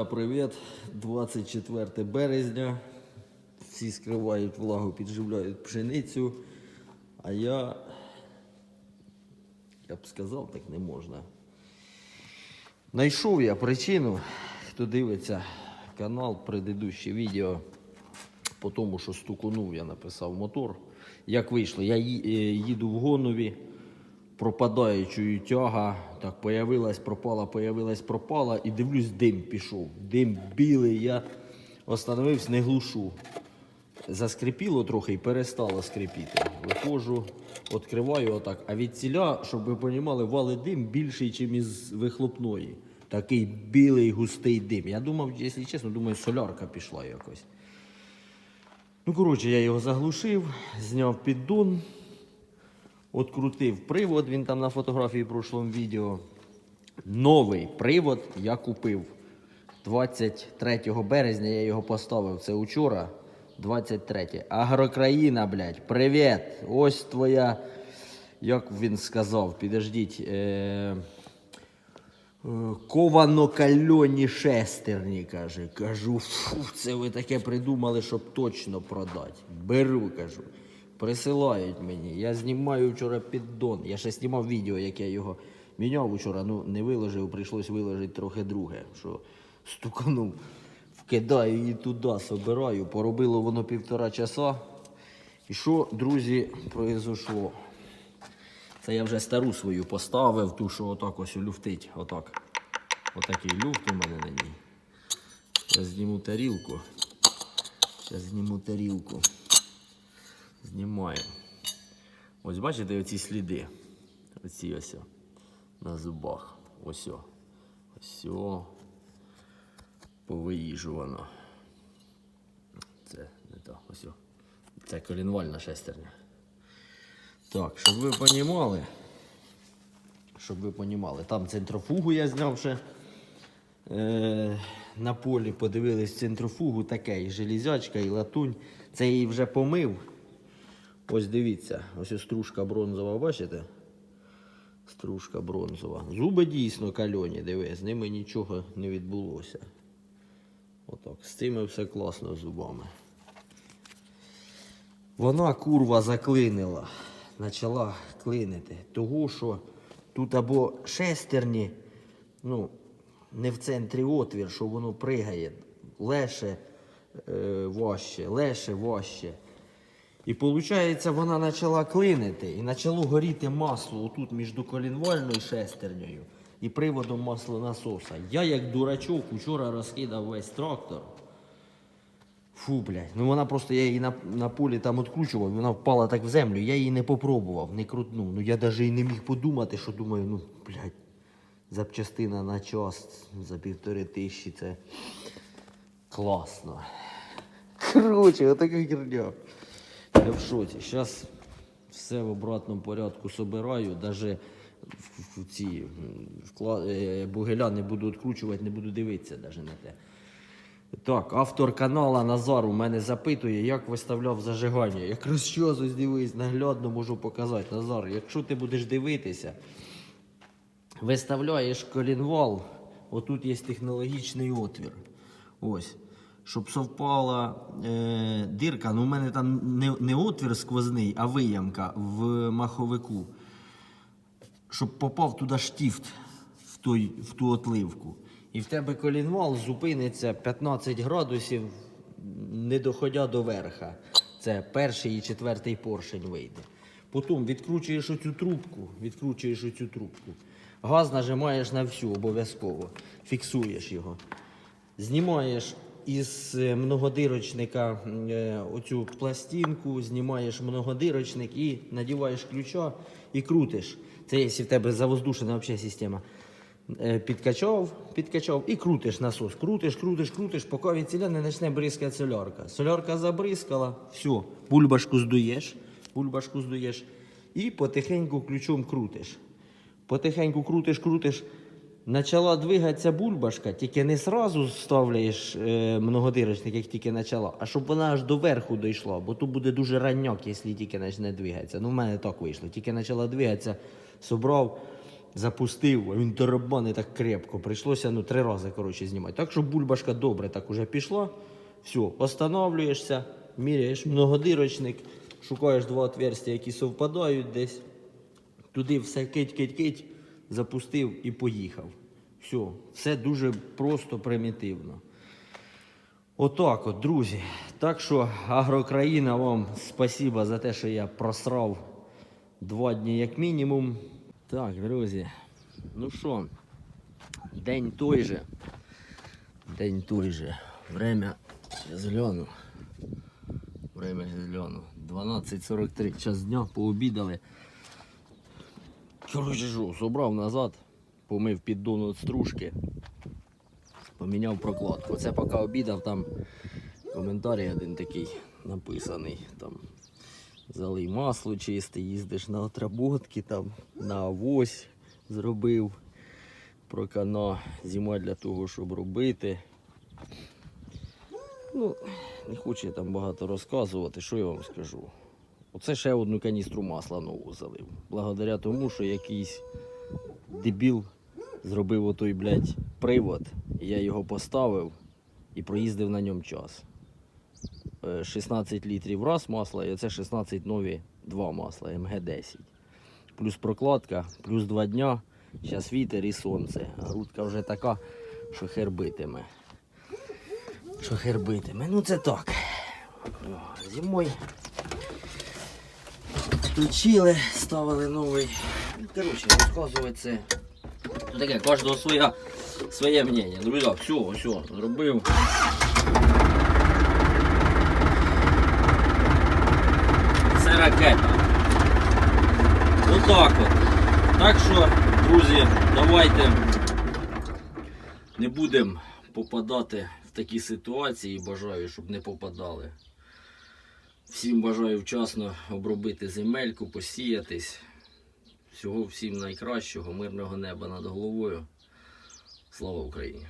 Друзі, привіт! 24 березня. Всі скривають влагу, підживляють пшеницю. А я, я б сказав, так не можна. Найшов я причину, хто дивиться канал, предыдущее відео, по тому, що стукунув, я написав мотор. Як вийшло, я е, їду в Гонові, пропадаючою тяга, так появилась, пропала, появилась, пропала, і дивлюсь, дим пішов. Дим білий, я остановився, не глушу. Заскрипіло трохи і перестало скрипіти. Виходжу, відкриваю отак. А від ціля, щоб ви розуміли, вали дим більший, ніж із вихлопної. Такий білий густий дим. Я думав, якщо чесно, думаю, солярка пішла якось. Ну, коротше, я його заглушив, зняв піддон, открутив привод, він там на фотографії в прошлому відео. Новий привод я купив 23 березня, я його поставив. Це учора, 23. Агрокраїна, блядь, привіт! Ось твоя, як він сказав, підождіть. Е- Ковано-кальоні шестерні, каже. Кажу, фу, це ви таке придумали, щоб точно продати. Беру, кажу. Присилають мені. Я знімаю вчора піддон. Я ще знімав відео, як я його міняв вчора. Ну, не виложив, прийшлось виложити трохи друге, що стуканув. Вкидаю її туди, собираю. Поробило воно півтора часа. І що, друзі, произошло? Це я вже стару свою поставив, ту, що отак ось люфтить. Отак. Отакий люфт у мене на ній. Я зніму тарілку. Зараз зніму тарілку. Знімаю. Ось бачите оці сліди. Оці ось на зубах. Ось. Ось. Повиїжувано. Це не то. Ось. Це колінвальна шестерня. Так, щоб ви понімали, щоб ви понімали, там центрофугу я зняв ще е, на полі, подивились центрофугу таке, і железячка, і латунь. Це її вже помив. Ось дивіться, ось стружка бронзова, бачите? Стружка бронзова. Зуби дійсно кальоні, диви, з ними нічого не відбулося. Отак, з цими все класно зубами. Вона курва заклинила, почала клинити. Того, що тут або шестерні, ну, не в центрі отвір, що воно пригає, леше е, важче, леше важче. І виходить, вона почала клинити і почало горіти масло отут між колінвальною шестернею і приводом маслонасоса. Я, як дурачок, вчора розкидав весь трактор. Фу, блядь. Ну вона просто, я її на, на полі там відкручував, вона впала так в землю. Я її не попробував, не крутнув. Ну я навіть і не міг подумати, що думаю, ну, блядь, запчастина на час за півтори тисячі це класно. Короче, отака херня. Я в шоці. Зараз все в обратному порядку собираю, навіть в, ці вкла... е, бугеля не буду відкручувати, не буду дивитися навіть на те. Так, автор канала Назар у мене запитує, як виставляв зажигання. Якраз що ось дивись, наглядно можу показати. Назар, якщо ти будеш дивитися, виставляєш колінвал, отут є технологічний отвір. Ось. Щоб совпала е, дирка, ну у мене там не, не отвір сквозний, а виямка в маховику. Щоб попав туди штифт в, той, в ту отливку. І в тебе колінвал зупиниться 15 градусів, не доходя до верха. Це перший і четвертий поршень вийде. Потім відкручуєш оцю трубку, відкручуєш оцю трубку. Газ нажимаєш на всю обов'язково, фіксуєш його. Знімаєш із е, многодирочника е, оцю пластинку, знімаєш многодирочник і надіваєш ключа і крутиш. Це якщо в тебе завоздушена взагалі система. Е, Підкачав, підкачав і крутиш насос. Крутиш, крутиш, крутиш, поки від ціля не почне бризкати солярка. Солярка забризкала, все, бульбашку здуєш, бульбашку здуєш і потихеньку ключом крутиш. Потихеньку крутиш, крутиш. Почала двигатися бульбашка, тільки не сразу ставляєш е, многодирочник, як тільки почала, а щоб вона аж до верху дійшла, бо тут буде дуже ранняк, якщо тільки почне двигатися. Ну, в мене так вийшло. Тільки почала двигатися, собрав, запустив, а він тарабани так крепко. Прийшлося ну, три рази коротше, знімати. Так що бульбашка добре так уже пішла. Все, останавливаєшся, міряєш многодирочник, шукаєш два отверстия, які совпадають десь. Туди все кить-кить-кить, запустив і поїхав. Все, все дуже просто, примітивно. Отак от, друзі. Так що Агрокраїна вам спасіба за те, що я просрав два дні як мінімум. Так, друзі. Ну що, день той же. День той же. Время. Гляну. Время зараз 12.43. Час дня пообідали. Короче, що, собрав назад, помив піддон від стружки, поміняв прокладку. Це поки обідав, там коментарій один такий написаний. Там залий масло чисте, їздиш на отработки, там на авось зробив. Прокана зима для того, щоб робити. Ну, не хочу я там багато розказувати, що я вам скажу. Оце ще одну каністру масла нову залив. Благодаря тому, що якийсь дебіл зробив отой, блядь, привод, я його поставив і проїздив на ньому час. Е, 16 літрів раз масла, і оце 16 нові два масла, МГ-10. Плюс прокладка, плюс два дня. Зараз вітер і сонце. Грудка вже така, що хер битиме. Що хер битиме. Ну це так. О, Включили, ставили новий. Ну, Коротше, розказувати це. Ну таке, кожного своя, своє мнення. Друзі, все, все, зробив. Це ракета. Отак от. Так що, друзі, давайте не будемо попадати в такі ситуації. Бажаю, щоб не попадали. Всім бажаю вчасно обробити земельку, посіятись. Всього всім найкращого, мирного неба над головою. Слава Україні!